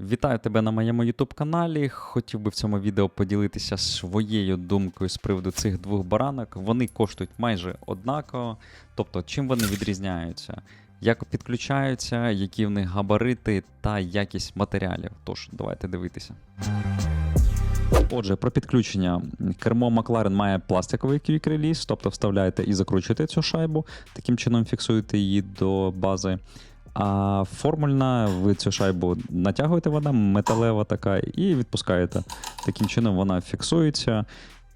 Вітаю тебе на моєму YouTube каналі. Хотів би в цьому відео поділитися своєю думкою з приводу цих двох баранок. Вони коштують майже однаково. Тобто, чим вони відрізняються, як підключаються, які в них габарити та якість матеріалів. Тож, давайте дивитися. Отже, про підключення. Кермо Макларен має пластиковий Release, тобто вставляєте і закручуєте цю шайбу, таким чином фіксуєте її до бази. А формульна, ви цю шайбу натягуєте, вона металева така, і відпускаєте. Таким чином вона фіксується.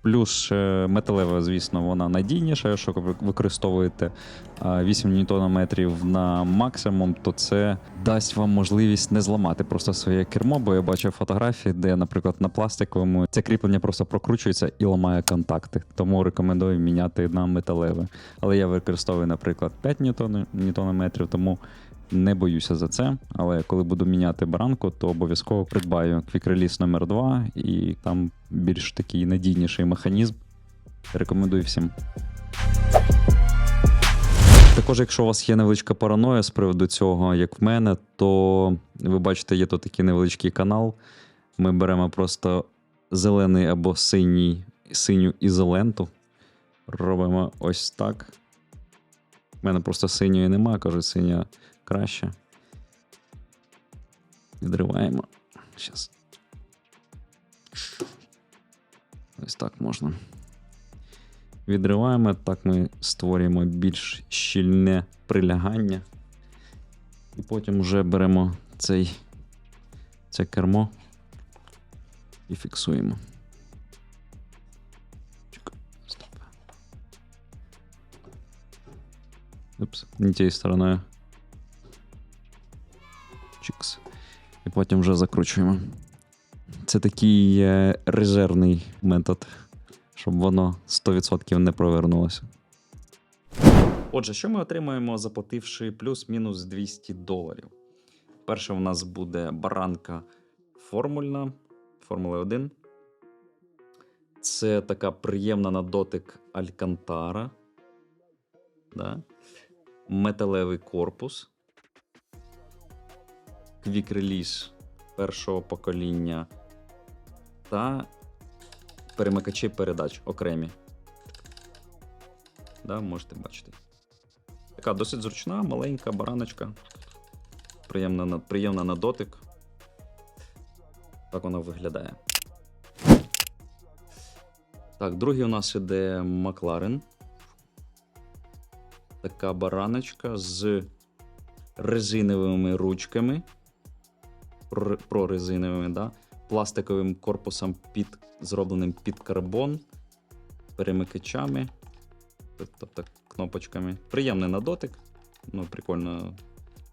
Плюс е, металева, звісно, вона надійніша. Якщо ви використовуєте 8 ньютонометрів на максимум, то це дасть вам можливість не зламати просто своє кермо, бо я бачив фотографії, де, наприклад, на пластиковому це кріплення просто прокручується і ламає контакти. Тому рекомендую міняти на металеве. Але я використовую, наприклад, 5 ньютон- ньютонометрів, тому не боюся за це, але коли буду міняти баранку, то обов'язково придбаю Release номер 2 і там більш такий надійніший механізм. Рекомендую всім. Також, якщо у вас є невеличка параноя з приводу цього, як в мене, то ви бачите, є тут такий невеличкий канал. Ми беремо просто зелений або синій, синю ізоленту. Робимо ось так. У мене просто синьої нема, кажу, синя краще. Відриваємо. Щас. Ось так можна. Відриваємо, так ми створюємо більш щільне прилягання. І потім вже беремо цей, це кермо і фіксуємо. Упс, не тією стороною. Потім вже закручуємо. Це такий е, резервний метод, щоб воно 100% не провернулося. Отже, що ми отримаємо, заплативши плюс-мінус 200 доларів? Перше, у нас буде баранка формульна, Формули 1. Це така приємна на дотик Алькантара. Да? Металевий корпус. Release першого покоління та перемикачі передач окремі. Да, можете бачити. Така досить зручна, маленька бараночка. Приємна на, приємна на дотик. Так вона виглядає. Так, другий у нас іде Макларен. Така бараночка з резиновими ручками. Про- Прорезиновими, да? пластиковим корпусом під, зробленим під карбон, перемикачами, тобто кнопочками. Приємний на дотик. Ну, прикольно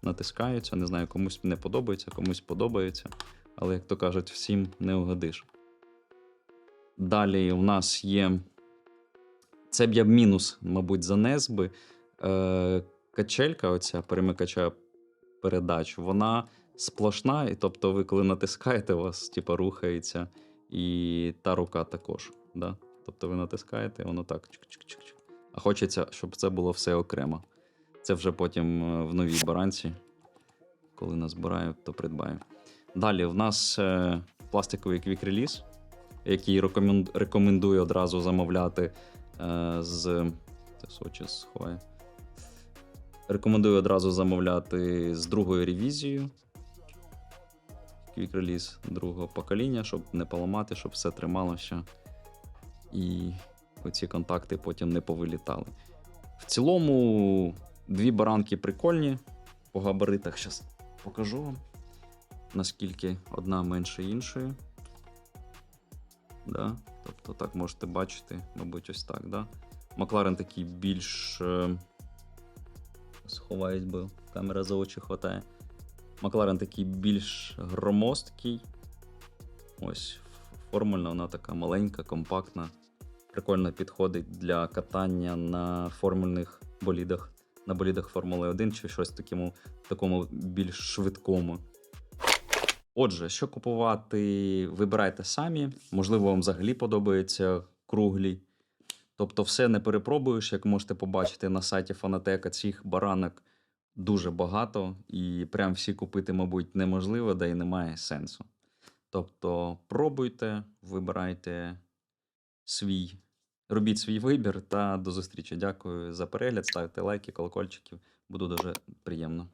натискаються. Не знаю, комусь не подобається, комусь подобається. Але, як то кажуть, всім не угодиш. Далі у нас є. Це б я мінус, мабуть, занес би. Е, качелька, оця перемикача передач, вона сплошна, і тобто, ви коли натискаєте, у вас типа, рухається, і та рука також. Да? Тобто ви натискаєте, воно так. чик-чик-чик-чик. А хочеться, щоб це було все окремо. Це вже потім е, в новій баранці. Коли назбираю, то придбаю. Далі в нас е, пластиковий Release, який рекомен- рекомендую одразу замовляти е, з. Це Сочі сховає. Рекомендую одразу замовляти з другою ревізією. Quick Release другого покоління, щоб не поламати, щоб все трималося. І оці контакти потім не повилітали. В цілому, дві баранки прикольні. По габаритах зараз покажу вам, наскільки одна менше іншої. Да? Тобто, так можете бачити, мабуть, ось так. Да? Макларен такий більш. е, Сховаюсь, бо камера за очі хватає. Макларен такий більш громоздкий. Ось формульна, вона така маленька, компактна. Прикольно підходить для катання на формульних болідах, на болідах Формули 1 чи щось такому, такому більш швидкому. Отже, що купувати, вибирайте самі. Можливо, вам взагалі подобаються круглі. Тобто, все не перепробуєш, як можете побачити на сайті Фанатека цих баранок дуже багато, і прям всі купити, мабуть, неможливо, да і немає сенсу. Тобто пробуйте, вибирайте свій, робіть свій вибір та до зустрічі. Дякую за перегляд, ставте лайки, колокольчиків. Буду дуже приємно.